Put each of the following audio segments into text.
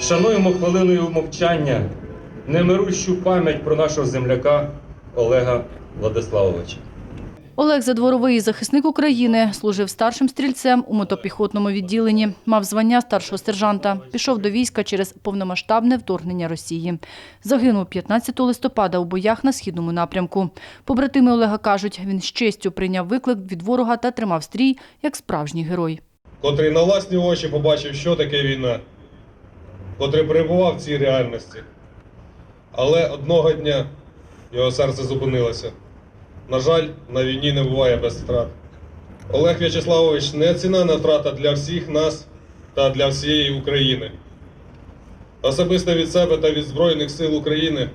Шануємо хвилиною мовчання немирущу пам'ять про нашого земляка Олега Владиславовича. Олег Задворовий, захисник України, служив старшим стрільцем у мотопіхотному відділенні, мав звання старшого сержанта, пішов до війська через повномасштабне вторгнення Росії. Загинув 15 листопада у боях на східному напрямку. Побратими Олега кажуть, він з честю прийняв виклик від ворога та тримав стрій як справжній герой. котрий на власні очі побачив, що таке війна, котрий перебував в цій реальності. Але одного дня його серце зупинилося. На жаль, на війні не буває без втрат. Олег В'ячеславович неоцінена втрата для всіх нас та для всієї України. Особисто від себе та від Збройних сил України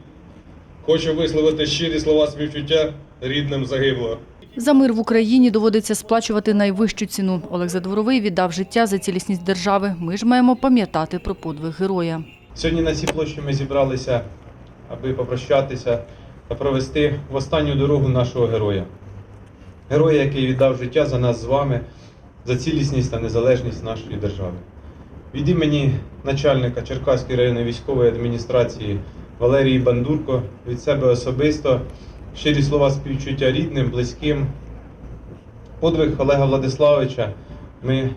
хочу висловити щирі слова співчуття рідним загиблого. За мир в Україні доводиться сплачувати найвищу ціну. Олег Задворовий віддав життя за цілісність держави. Ми ж маємо пам'ятати про подвиг героя. Сьогодні на цій площі ми зібралися, аби попрощатися та провести в останню дорогу нашого героя. Героя, який віддав життя за нас з вами, за цілісність та незалежність нашої держави. Від імені начальника Черкаської районної військової адміністрації Валерії Бандурко, від себе особисто, щирі слова співчуття рідним, близьким. Подвиг Олега Владиславовича ми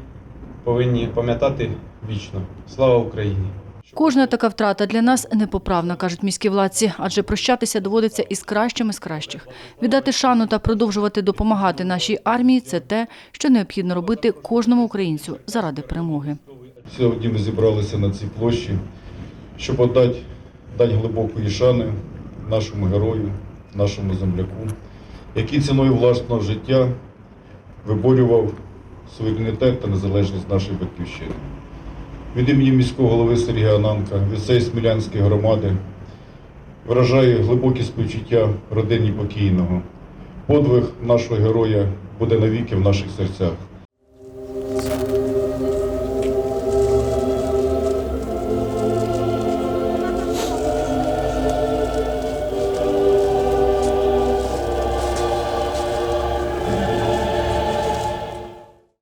повинні пам'ятати вічно. Слава Україні! Кожна така втрата для нас непоправна, кажуть міські владці, адже прощатися доводиться із кращими з кращих. Віддати шану та продовжувати допомагати нашій армії це те, що необхідно робити кожному українцю заради перемоги. Сьогодні ми зібралися на цій площі, щоб отдати дань глибокої шани нашому герою, нашому земляку, який ціною власного життя виборював суверенітет та незалежність нашої батьківщини. Від імені міського голови Сергія Ананка, від цієї Смілянської громади виражаю глибокі співчуття родині покійного. Подвиг нашого героя буде навіки в наших серцях.